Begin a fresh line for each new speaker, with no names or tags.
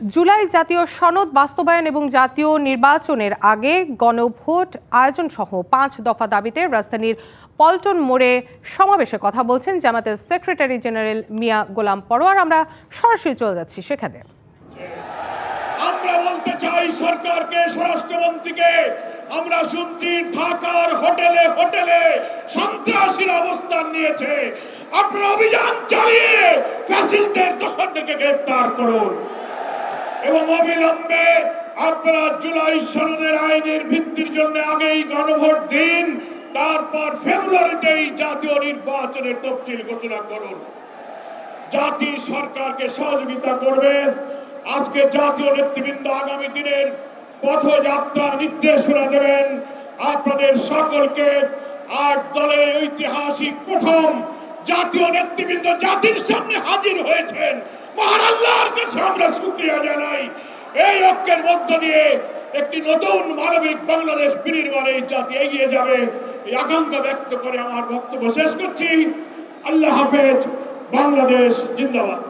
জুলাই জাতীয় সনদ বাস্তবায়ন এবং জাতীয় নির্বাচনের আগে গণভোট আয়োজন সহ পাঁচ দফা দাবিতে রাজধানীর পল্টন মোড়ে সমাবেশে কথা বলছেন জামাতের সেক্রেটারি জেনারেল মিয়া গোলাম পরোয়ার। আমরা সরাসরি চলে যাচ্ছি সেখানে।
আমরা বলতে চাই সরকারকে, স্বরাষ্ট্রমন্ত্রীকে, আমরা শুনছি ঢাকার হোটেলে হোটেলে সন্ত্রাসীর অবস্থান নিয়েছে। আপনারা অভিযান চালিয়ে ফ্যাসিলদের করুন। এবং অবিলম্বে আপনারা জুলাই সনদের আইনের ভিত্তির জন্য আগেই গণভোট দিন, তারপর ফেব্রুয়ারিতেই জাতীয় নির্বাচনের তফসিল ঘোষণা করুন। জাতি সরকারকে সহযোগিতা করবে। আজকে জাতীয় নেতৃবৃন্দ আগামী দিনের পথযাত্রা নির্দেশনা দেবেন। আপনাদের সকলকে আট দলের ঐতিহাসিক প্রথম জাতীয় নেতৃবৃন্দ জাতির সামনে হাজির হয়েছেন। মহান কাছে আমরা শুক্রিয়া জানাই। এই ঐক্যের মধ্য দিয়ে একটি নতুন মানবিক বাংলাদেশ বিনির্মাণে এই জাতি এগিয়ে যাবে এই আকাঙ্ক্ষা ব্যক্ত করে আমার বক্তব্য শেষ করছি। আল্লাহ হাফেজ, বাংলাদেশ জিন্দাবাদ।